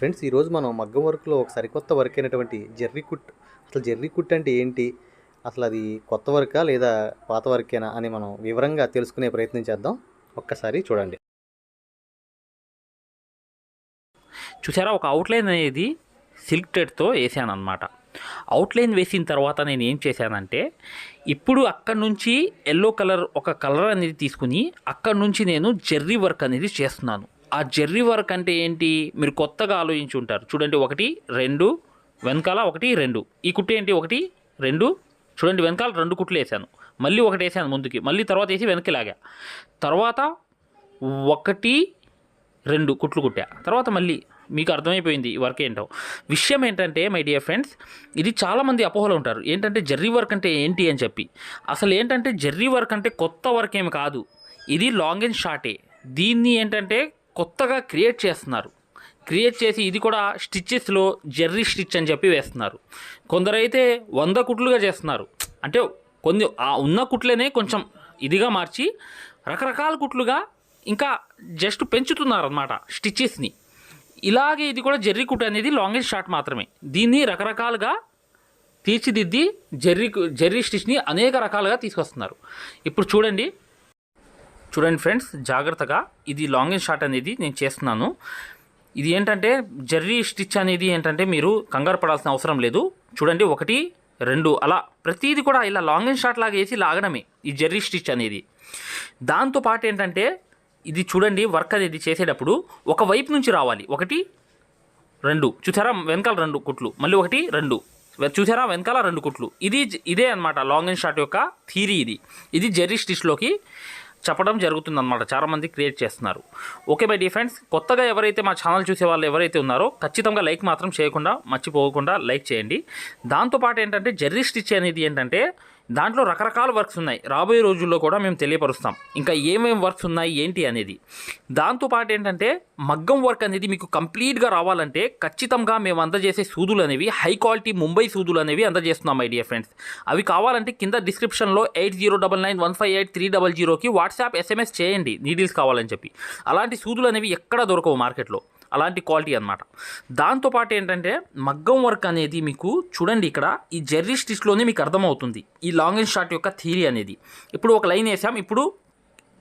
Friends ఈరోజు మనం మగ్గం వర్క్లో ఒక సరికొత్త వర్క్ అయినటువంటి జెర్రీ కుట్. అసలు జెర్రీ కుట్ అంటే ఏంటి? అసలు అది కొత్త వర్కా లేదా పాత వర్కేనా అని మనం వివరంగా తెలుసుకునే ప్రయత్నం చేద్దాం. ఒక్కసారి చూడండి. చూసారా? ఒక అవుట్లైన్ అనేది సిల్క్ థ్రెడ్తో వేసాను అనమాట అవుట్లైన్ వేసిన తర్వాత నేను ఏం చేశానంటే ఇప్పుడు అక్కడ నుంచి ఎల్లో కలర్ ఒక కలర్ అనేది తీసుకుని అక్కడ నుంచి నేను జెర్రీ వర్క్ అనేది చేస్తున్నాను. ఆ జెర్రీ వర్క్ అంటే ఏంటి? మీరు కొత్తగా ఆలోచించి ఉంటారు. చూడండి ఒకటి రెండు వెనకాల ఒకటి రెండు. ఈ కుట్టు ఏంటి? ఒకటి రెండు. చూడండి వెనకాల రెండు కుట్లు వేసాను మళ్ళీ ఒకటి వేసాను ముందుకి. మళ్ళీ తర్వాత వేసి వెనక్కి లాగా. తర్వాత ఒకటి రెండు కుట్లు కుట్టా. తర్వాత మళ్ళీ మీకు అర్థమైపోయింది ఈ వర్క్ ఏంటో. విషయం ఏంటంటే మై డియర్ ఫ్రెండ్స్ ఇది చాలామంది అపోహలు ఉంటారు. ఏంటంటే జెర్రీ వర్క్ అంటే ఏంటి అని చెప్పి. అసలు ఏంటంటే జర్రీ వర్క్ అంటే కొత్త వర్క్ ఏమి కాదు. ఇది లాంగ్ అండ్ షార్టే దీన్ని ఏంటంటే కొత్తగా క్రియేట్ చేస్తున్నారు. క్రియేట్ చేసి ఇది కూడా స్టిచ్చెస్లో జెర్రీ స్టిచ్ అని చెప్పి వేస్తున్నారు. కొందరైతే వంద కుట్లుగా చేస్తున్నారు. అంటే కొన్ని ఆ ఉన్న కుట్లనే కొంచెం ఇదిగా మార్చి రకరకాల కుట్లుగా ఇంకా జస్ట్ పెంచుతున్నారు అనమాట స్టిచ్చెస్ని. ఇలాగే ఇది కూడా జెర్రీ కుట్ అనేది లాంగెస్ట్ షార్ట్ మాత్రమే. దీన్ని రకరకాలుగా తీర్చిదిద్ది జెర్రీ కు- జెర్రీ స్టిచ్ని అనేక రకాలుగా తీసుకొస్తున్నారు. ఇప్పుడు చూడండి చూడండి ఫ్రెండ్స్ జాగ్రత్తగా ఇది లాంగ్ అండ్ షార్ట్ అనేది నేను చేస్తున్నాను. ఇది ఏంటంటే జర్రీ స్టిచ్ అనేది ఏంటంటే మీరు కంగారు పడాల్సిన అవసరం లేదు. చూడండి ఒకటి రెండు అలా ప్రతిదీ కూడా ఇలా లాంగ్ అండ్ షార్ట్ లాగా వేసి లాగడమే ఈ జెర్రీ స్టిచ్ అనేది. దాంతో పాటు ఏంటంటే ఇది చూడండి వర్క్ అనేది చేసేటప్పుడు ఒక వైపు నుంచి రావాలి. ఒకటి రెండు. చూసారా? వెనకాల రెండు కుట్లు. మళ్ళీ ఒకటి రెండు. చూసారా? వెనకాల రెండు కుట్లు. ఇది ఇదే అన్నమాట లాంగ్ అండ్ షార్ట్ యొక్క థీరీ ఇది. ఇది జెర్రీ స్టిచ్లోకి చెప్పడం జరుగుతుందన్నమాట. చాలా మంది క్రియేట్ చేస్తున్నారు. ఓకే బై డిఫెండ్స్ కొత్తగా ఎవరైతే మా ఛానల్ చూసే వాళ్ళు ఎవరైతే ఉన్నారో ఖచ్చితంగా లైక్ మాత్రం చేయకుండా మర్చిపోకుండా లైక్ చేయండి. దాంతోపాటు ఏంటంటే జర్రీ స్టిచ్ అనేది ఏంటంటే దాంట్లో రకరకాల వర్క్స్ ఉన్నాయి. రాబోయే రోజుల్లో కూడా మేము తెలియపరుస్తాం. ఇంకా ఏమేమి వర్క్స్ ఉన్నాయి ఏంటి అనేది. దాంతోపాటు ఏంటంటే మగ్గం వర్క్ అనేది మీకు కంప్లీట్గా రావాలంటే ఖచ్చితంగా మేము అందజేసే సూదులు అనేవి హై క్వాలిటీ ముంబై సూదులు అనేవి అందజేస్తున్నాం మై డియర్ ఫ్రెండ్స్ అవి కావాలంటే కింద డిస్క్రిప్షన్లో eight zero double nine one five eight three double జీరోకి వాట్సాప్ ఎస్ఎంఎస్ చేయండి. నీడిల్స్ కావాలని చెప్పి. అలాంటి సూదులు అనేవి ఎక్కడ దొరకవు మార్కెట్లో. అలాంటి క్వాలిటీ అనమాట దాంతోపాటు ఏంటంటే మగ్గం వర్క్ అనేది మీకు చూడండి ఇక్కడ ఈ జెర్రీ స్టిచ్లోనే మీకు అర్థమవుతుంది. ఈ లాంగ్ అండ్ షార్ట్ యొక్క థీరీ అనేది. ఇప్పుడు ఒక లైన్ వేసాం ఇప్పుడు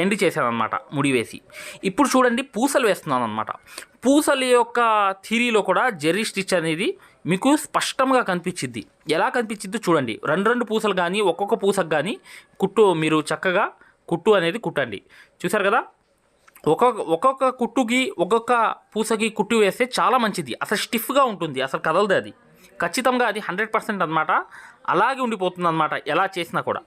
ఎండ్ చేశాను అనమాట ముడి వేసి. ఇప్పుడు చూడండి పూసలు వేస్తున్నాను అనమాట పూసల యొక్క థీరీలో కూడా జెర్రీ స్టిచ్ అనేది మీకు స్పష్టంగా కనిపించింది ఎలా కనిపించిద్దో చూడండి. రెండు రెండు పూసలు కానీ ఒక్కొక్క పూసకు కానీ కుట్టు మీరు చక్కగా కుట్టు అనేది కుట్టండి. చూసారు కదా? ఒక్కొక్క ఒక్కొక్క కుట్టుకి ఒక్కొక్క పూసకి కుట్టు వేస్తే చాలా మంచిది. అసలు స్టిఫ్గా ఉంటుంది. అసలు కదలదు అది. ఖచ్చితంగా అది హండ్రెడ్ పర్సెంట్ అనమాట అలాగే ఉండిపోతుంది అనమాట ఎలా చేసినా కూడా.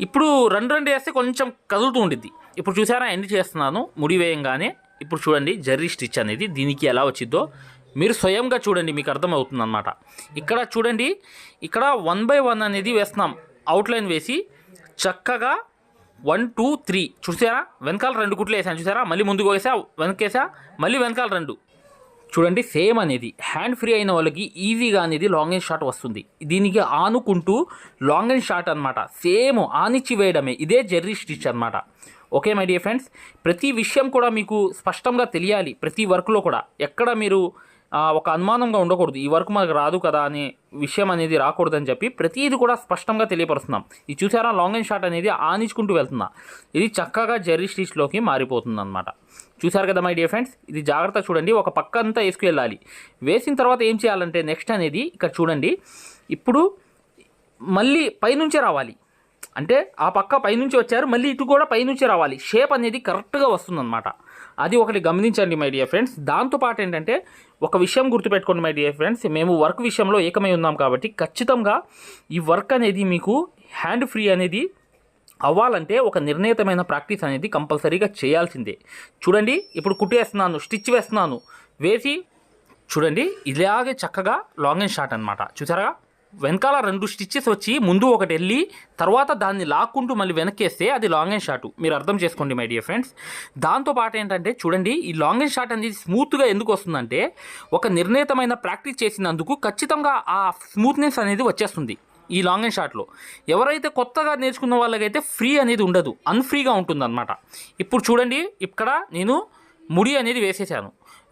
ఇప్పుడు రెండు రెండు వేస్తే కొంచెం కదులుతూ ఉండిద్ది. ఇప్పుడు చూసారా ఎండ్ చేస్తున్నాను. ముడి వేయంగానే ఇప్పుడు చూడండి జర్రీ స్టిచ్ అనేది దీనికి ఎలా వచ్చిద్దో మీరు స్వయంగా చూడండి మీకు అర్థమవుతుంది అనమాట ఇక్కడ చూడండి ఇక్కడ వన్ బై వన్ అనేది వేస్తున్నాం. అవుట్లైన్ వేసి చక్కగా వన్ టూ త్రీ. చూసారా? వెనకాల రెండు కుట్లు వేసాను చూసారా? మళ్ళీ ముందుకు వేసా వెనకేసా మళ్ళీ వెనకాల రెండు. చూడండి సేమ్ అనేది. హ్యాండ్ ఫ్రీ అయిన వాళ్ళకి ఈజీగా అనేది లాంగ్ అండ్ షార్ట్ వస్తుంది. దీనికి ఆనుకుంటూ లాంగ్ అండ్ షార్ట్ అనమాట సేమ్ ఆనిచ్చి వేయడమే ఇదే జెర్రీ స్టిచ్ అనమాట ఓకే మై డియర్ ఫ్రెండ్స్? ప్రతి విషయం కూడా మీకు స్పష్టంగా తెలియాలి. ప్రతి వర్క్లో కూడా. ఎక్కడ మీరు ఒక అనుమానంగా ఉండకూడదు. ఈ వర్క్ మనకు రాదు కదా అనే విషయం అనేది రాకూడదని చెప్పి ప్రతిది కూడా స్పష్టంగా తెలియపరుస్తున్నాం. ఇది చూసారా? లాంగ్ అండ్ షార్ట్ అనేది ఆనించుకుంటూ వెళ్తున్నా. ఇది చక్కగా జెర్రీ స్టిచ్లోకి మారిపోతుంది అనమాట చూసారు కదా మై డియర్ ఫ్రెండ్స్? ఇది జాగ్రత్త చూడండి. ఒక పక్క అంతా వేసుకువెళ్ళాలి వేసిన తర్వాత ఏం చేయాలంటే నెక్స్ట్ అనేది ఇక్కడ చూడండి. ఇప్పుడు మళ్ళీ పైనుంచే రావాలి. అంటే ఆ పక్క పైనుంచి వచ్చారు. మళ్ళీ ఇటు కూడా పైనుంచి రావాలి. షేప్ అనేది కరెక్ట్గా వస్తుందన్నమాట. అది ఒకటి గమనించండి మై డియర్ ఫ్రెండ్స్ దాంతోపాటు ఏంటంటే ఒక విషయం గుర్తుపెట్టుకోండి మై డియర్ ఫ్రెండ్స్ మేము వర్క్ విషయంలో ఏకమై ఉన్నాం కాబట్టి ఖచ్చితంగా ఈ వర్క్ అనేది మీకు హ్యాండ్ ఫ్రీ అనేది అవ్వాలంటే ఒక నిర్ణీతమైన ప్రాక్టీస్ అనేది కంపల్సరీగా చేయాల్సిందే. చూడండి ఇప్పుడు కుట్టేస్తున్నాను స్టిచ్ వేస్తున్నాను. వేసి చూడండి ఇలాగే చక్కగా లాంగ్ అండ్ షార్ట్ అనమాట చూసారా? వెనకాల రెండు స్టిచ్చెస్ వచ్చి ముందు ఒకటి వెళ్ళి తర్వాత దాన్ని లాక్కుంటూ మళ్ళీ వెనక్కేస్తే అది లాంగ్ అండ్ షార్ట్ మీరు అర్థం చేసుకోండి మై డియర్ ఫ్రెండ్స్ దాంతో పాటు ఏంటంటే చూడండి ఈ లాంగ్ అండ్ షార్ట్ అనేది స్మూత్గా ఎందుకు వస్తుందంటే ఒక నిర్ణీతమైన ప్రాక్టీస్ చేసినందుకు ఖచ్చితంగా ఆ స్మూత్నెస్ అనేది వచ్చేస్తుంది ఈ లాంగ్ అండ్ షార్ట్లో ఎవరైతే కొత్తగా నేర్చుకున్న వాళ్ళకైతే ఫ్రీ అనేది ఉండదు అన్ఫ్రీగా ఉంటుంది అనమాట ఇప్పుడు చూడండి ఇక్కడ నేను ముడి అనేది వేసేసాను.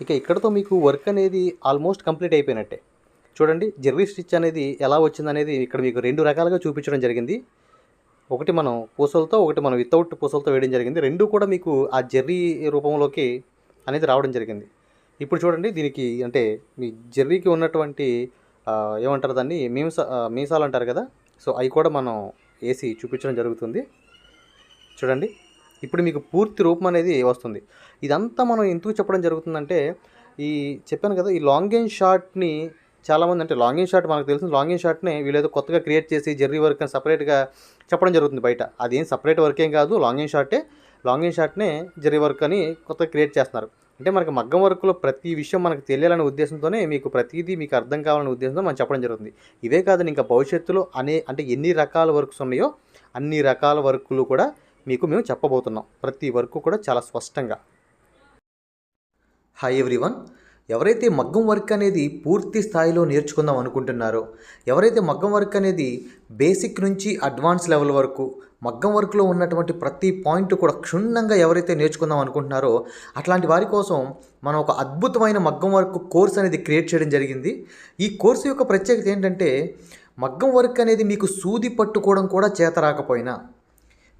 ఇక ఇక్కడతో మీకు వర్క్ అనేది ఆల్మోస్ట్ కంప్లీట్ అయిపోయినట్టే. చూడండి జెర్రీ స్టిచ్ అనేది ఎలా వచ్చిందనేది ఇక్కడ మీకు రెండు రకాలుగా చూపించడం జరిగింది. ఒకటి మనం పూసలతో ఒకటి మనం వితౌట్ పూసలతో వేయడం జరిగింది. రెండు కూడా మీకు ఆ జెర్రీ రూపంలోకి అనేది రావడం జరిగింది. ఇప్పుడు చూడండి దీనికి అంటే మీ జెర్రీకి ఉన్నటువంటి ఏమంటారు దాన్ని? మీస మీసాలు అంటారు కదా? సో అవి కూడా మనం వేసి చూపించడం జరుగుతుంది. చూడండి. ఇప్పుడు మీకు పూర్తి రూపం అనేది వస్తుంది. ఇదంతా మనం ఎందుకు చెప్పడం జరుగుతుందంటే ఈ చెప్పాను కదా ఈ లాంగ్ అండ్ షార్ట్ని చాలామంది అంటే లాంగ్ అండ్ షార్ట్ మనకు తెలిసిన లాంగ్ అండ్ షార్ట్ని వీళ్ళేదో కొత్తగా క్రియేట్ చేసి జెర్రీ వర్క్ అని సపరేట్గా చెప్పడం జరుగుతుంది బయట. అదేం సపరేట్ వర్క్ ఏం కాదు లాంగ్ అండ్ షార్టే లాంగ్ అండ్ షార్ట్నే జెర్రీ వర్క్ అని కొత్తగా క్రియేట్ చేస్తున్నారు. అంటే మనకి మగ్గం వర్క్లో ప్రతి విషయం మనకు తెలియాలనే ఉద్దేశంతోనే మీకు ప్రతిదీ మీకు అర్థం కావాలనే ఉద్దేశంతో మనం చెప్పడం జరుగుతుంది. ఇవే కాదు ఇంకా భవిష్యత్తులో అనే అంటే ఎన్ని రకాల వర్క్స్ ఉన్నాయో అన్ని రకాల వర్కులు కూడా మీకు మేము చెప్పబోతున్నాం. ప్రతి వర్క్ కూడా చాలా స్పష్టంగా. హాయ్ ఎవ్రీవన్ ఎవరైతే మగ్గం వర్క్ అనేది పూర్తి స్థాయిలో నేర్చుకుందాం అనుకుంటున్నారో ఎవరైతే మగ్గం వర్క్ అనేది బేసిక్ నుంచి అడ్వాన్స్ లెవెల్ వరకు మగ్గం వర్క్లో ఉన్నటువంటి ప్రతి పాయింట్ కూడా క్షుణ్ణంగా ఎవరైతే నేర్చుకుందాం అనుకుంటున్నారో అట్లాంటి వారి కోసం మనం ఒక అద్భుతమైన మగ్గం వర్క్ కోర్స్ అనేది క్రియేట్ చేయడం జరిగింది. ఈ కోర్సు యొక్క ప్రత్యేకత ఏంటంటే మగ్గం వర్క్ అనేది మీకు సూది పట్టుకోవడం కూడా చేత రాకపోయినా